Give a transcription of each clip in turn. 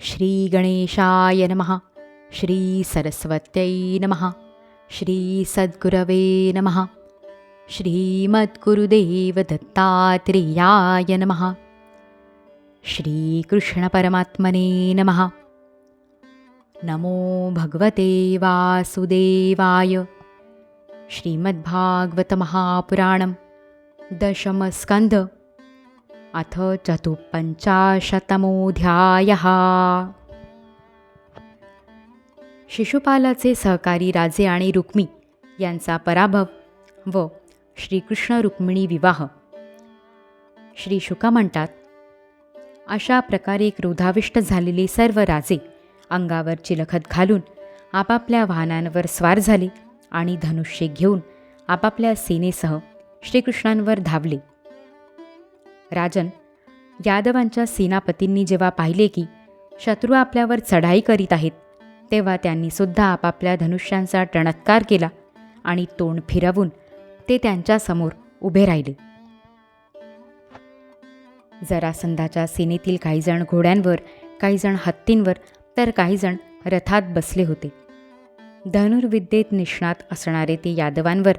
श्रीगणेशाय नमः। श्रीसरस्वत्यै नमः। श्रीसद्गुरवे नमः। श्रीमद्गुरुदेवदत्तात्रेयाय नमः। श्रीकृष्णपरमात्मने नमः। नमो भगवते वासुदेवाय। श्रीमद्भागवतमहापुराणं दशमस्कन्ध अथ चतुःपञ्चाशतमोऽध्यायः। शिशुपालाचे सहकारी राजे आणि रुक्मी यांचा पराभव व श्रीकृष्ण रुक्मिणी विवाह। श्री शुका म्हणतात अशा प्रकारे क्रोधाविष्ट झालेले सर्व राजे अंगावर चिलखत घालून आपापल्या वाहनांवर स्वार झाले आणि धनुष्य घेऊन आपापल्या सेनेसह श्रीकृष्णांवर धावले। राजन यादवांच्या सेनापतींनी जेव्हा पाहिले की शत्रू आपल्यावर चढाई करीत आहेत तेव्हा त्यांनी सुद्धा आपापल्या धनुष्यांचा टणत्कार केला आणि तोंड फिरवून ते त्यांच्यासमोर उभे राहिले. जरासंधाच्या सेनेतील काहीजण घोड्यांवर काहीजण हत्तींवर तर काहीजण रथात बसले होते. धनुर्विद्येत निष्णात असणारे ते यादवांवर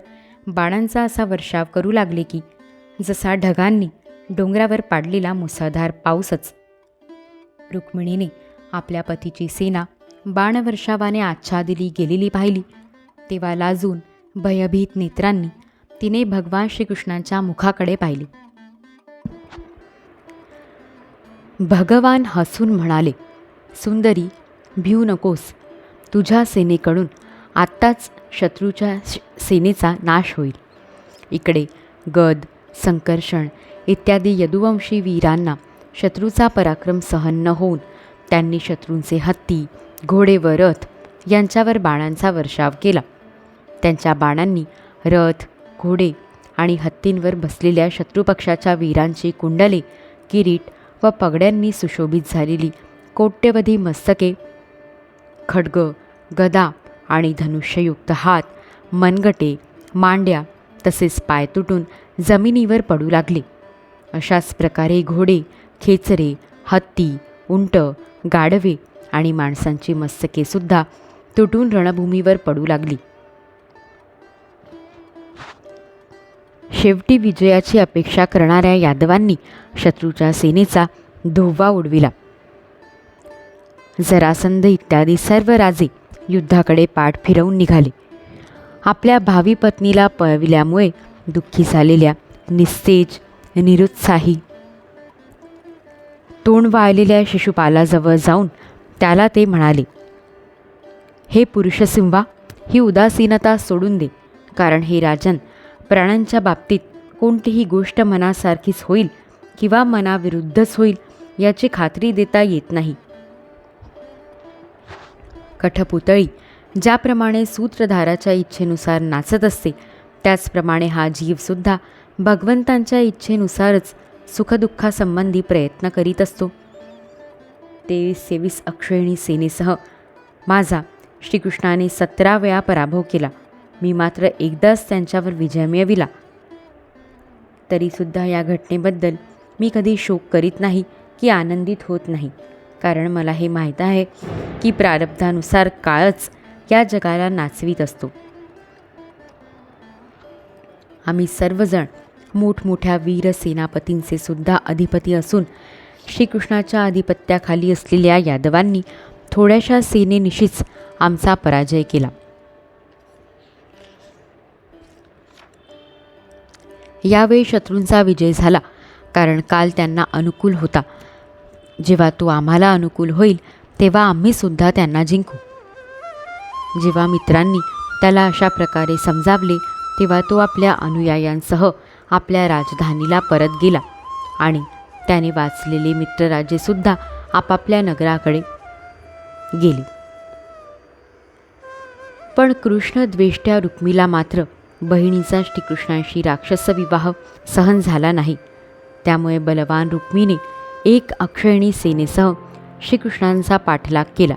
बाणांचा असा वर्षाव करू लागले की जसा ढगांनी डोंगरावर पाडलेला मुसळधार पाऊसच. रुक्मिणीने आपल्या पतीची सेना बाणवर्षावाने आच्छादिली गेलेली पाहिली. तेव्हा लाजून भयभीत नेत्रांनी तिने भगवान श्रीकृष्णांच्या मुखाकडे पाहिले. भगवान हसून म्हणाले सुंदरी भिऊ नकोस. तुझ्या सेनेकडून आत्ताच शत्रूच्या श- सेनेचा नाश होईल. इकडे गद संकर्षण इत्यादी यदुवंशी वीरांना शत्रूचा पराक्रम सहन न होऊन त्यांनी शत्रूंचे हत्ती घोडे व रथ यांच्यावर बाणांचा वर्षाव केला. त्यांच्या बाणांनी रथ घोडे आणि हत्तींवर बसलेल्या शत्रुपक्षाच्या वीरांची कुंडले किरीट व पगड्यांनी सुशोभित झालेली कोट्यवधी मस्तके खडग गदा आणि धनुष्ययुक्त हात मनगटे मांड्या तसेच पाय तुटून जमिनीवर पडू लागले. अशाच प्रकारे घोडे खेचरे हत्ती उंट गाढवे आणि माणसांची मस्तकेसुद्धा तुटून रणभूमीवर पडू लागली. शेवटी विजयाची अपेक्षा करणाऱ्या यादवांनी शत्रूच्या सेनेचा धोवा उडविला. जरासंध इत्यादी सर्व राजे युद्धाकडे पाठ फिरवून निघाले. आपल्या भावी पत्नीला पळविल्यामुळे दुःखी झालेल्या निस्तेज निरुत्साही. तोंड वाळलेल्या शिशुपालाजवळ जाऊन त्याला ते म्हणाले हे पुरुषसिंवा ही उदासीनता सोडून दे कारण हे राजन प्राणांच्या बाबतीत कोणतीही गोष्ट मनासारखीच होईल किंवा मनाविरुद्धच होईल याची खात्री देता येत नाही. कठपुतळी ज्याप्रमाणे सूत्रधाराच्या इच्छेनुसार नाचत असते त्याचप्रमाणे हा जीवसुद्धा भगवंतांच्या इच्छेनुसारच सुखदुःखासंबंधी प्रयत्न करीत असतो. तेवीस तेवीस अक्षयणी सेनेसह माझा श्रीकृष्णाने सतरा वेळा पराभव केला. मी मात्र एकदाच त्यांच्यावर विजय मिळविला. तरीसुद्धा या घटनेबद्दल मी कधी शोक करीत नाही की आनंदित होत नाही. कारण मला हे माहीत आहे की प्रारब्धानुसार काळच या जगाला नाचवीत असतो. आम्ही सर्वजण मोठमोठ्या वीर सेनापतींचे सुद्धा अधिपती असून श्रीकृष्णाच्या अधिपत्याखाली असलेल्या यादवांनी थोड्याशा सेनेनिशीच आमचा पराजय केला. यावेळी शत्रूंचा विजय झाला कारण काल त्यांना अनुकूल होता. जेव्हा तो आम्हाला अनुकूल होईल तेव्हा आम्ही सुद्धा त्यांना जिंकू. जेव्हा मित्रांनी त्याला अशा प्रकारे समजावले तेव्हा तो आपल्या अनुयायांसह आपल्या राजधानीला परत गेला आणि त्याने वाचलेले मित्रराजेसुद्धा आपापल्या नगराकडे गेले. पण कृष्ण द्वेष्ट्या रुक्मीला मात्र बहिणीचा श्रीकृष्णांशी राक्षस विवाह सहन झाला नाही. त्यामुळे बलवान रुक्मीने एक अक्षयणी सेनेसह श्रीकृष्णांचा पाठलाग केला.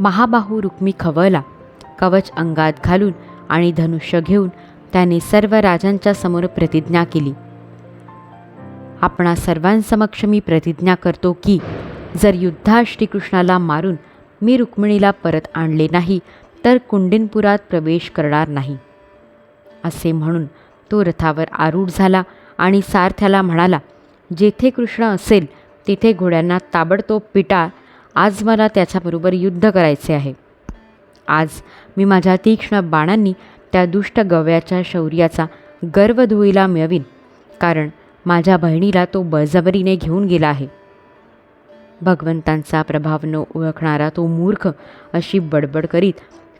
महाबाहू रुक्मी खवळला कवच अंगात घालून आणि धनुष्य घेऊन त्याने सर्व राजांच्या समोर प्रतिज्ञा केली. आपणा सर्वांसमक्ष मी प्रतिज्ञा करतो की जर युद्धात श्रीकृष्णाला मारून मी रुक्मिणीला परत आणले नाही तर कुंडिनपुरात प्रवेश करणार नाही. असे म्हणून तो रथावर आरूढ झाला आणि सारथ्याला म्हणाला जेथे कृष्ण असेल तिथे घोड्यांना ताबडतोब पिटा आज मला त्याच्याबरोबर युद्ध करायचे आहे. आज मी माझ्या तीक्ष्ण बाणांनी त्या दुष्ट गव्याच्या शौर्याचा गर्व धुळीला मिळवीन कारण माझ्या बहिणीला तो बळजबरीने घेऊन गेला आहे. भगवंतांचा प्रभाव न ओळखणारा तो मूर्ख अशी बडबड करीत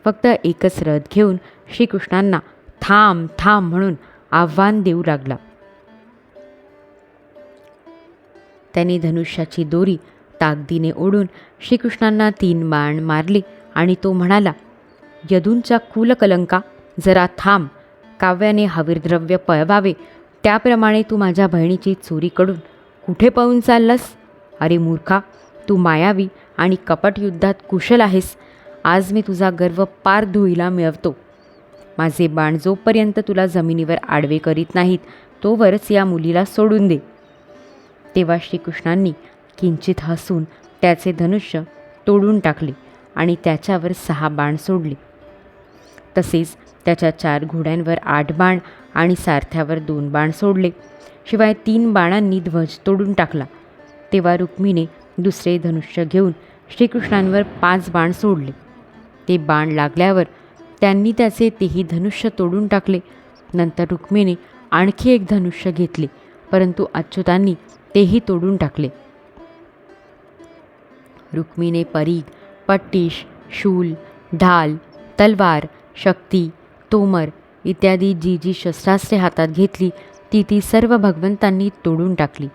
फक्त एकच रथ घेऊन श्रीकृष्णांना थांब थांब म्हणून आव्हान देऊ लागला. त्याने धनुष्याची दोरी ताकदीने ओढून श्रीकृष्णांना तीन बाण मारले. आणि तो म्हणाला यदूंच्या कुलकलंका जरा थांब काव्याने हवीरद्रव्य पळवावे त्याप्रमाणे तू माझ्या बहिणीची चोरीकडून कुठे पळून चाललास? अरे मूर्खा तू मायावी आणि कपट युद्धात कुशल आहेस. आज मी तुझा गर्व पार धुळीला मिळवतो. माझे बाण जोपर्यंत तुला जमिनीवर आडवे करीत नाहीत तोवरच या मुलीला सोडून दे. तेव्हा श्रीकृष्णांनी किंचित हसून त्याचे धनुष्य तोडून टाकले. आणि त्याच्यावर सहा बाण सोडले. तसेच त्याच्या चार घोड्यांवर आठ बाण आणि सारथ्यावर दोन बाण सोडले. शिवाय तीन बाणांनी ध्वज तोडून टाकला. तेव्हा रुक्मीने दुसरे धनुष्य घेऊन श्रीकृष्णांवर पाच बाण सोडले. ते बाण लागल्यावर त्यांनी त्याचे तेही धनुष्य तोडून टाकले. नंतर रुक्मीने आणखी एक धनुष्य घेतले परंतु अच्युतांनी तेही तोडून टाकले. रुक्मीने परीघ पट्टीश शूल ढाल तलवार शक्ती तोमर इत्यादी जी जी शस्त्रास्त्रे हातात घेतली ती ती सर्व भगवंतांनी तोडून टाकली.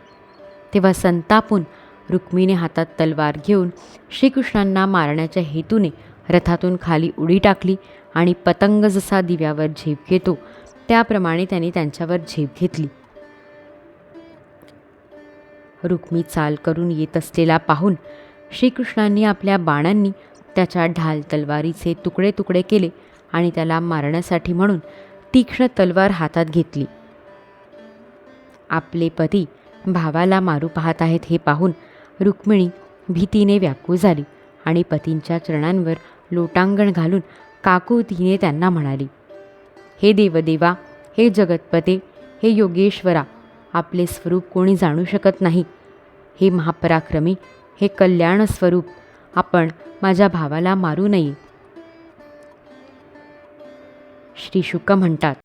तेव्हा संतापून रुक्मीने हातात तलवार घेऊन श्रीकृष्णांना मारण्याच्या हेतूने रथातून खाली उडी टाकली आणि पतंग जसा दिव्यावर झेप घेतो त्याप्रमाणे त्याने त्यांच्यावर झेप घेतली. रुक्मी चाल करून येत असलेला पाहून श्रीकृष्णांनी आपल्या बाणांनी त्याच्या ढाल तलवारीचे तुकडे तुकडे केले आणि त्याला मारण्यासाठी म्हणून तीक्ष्ण तलवार हातात घेतली. आपले पती भावाला मारू पाहत आहेत हे पाहून रुक्मिणी भीतीने व्याकुळ झाली आणि पतींच्या चरणांवर लोटांगण घालून काकुतीने त्यांना म्हणाली हे देवदेवा हे जगतपते हे योगेश्वरा आपले स्वरूप कोणी जाणू शकत नाही. हे महापराक्रमी हे कल्याण स्वरूप आपण माझ्या भावाला मारू नये. श्री शुक म्हणतात.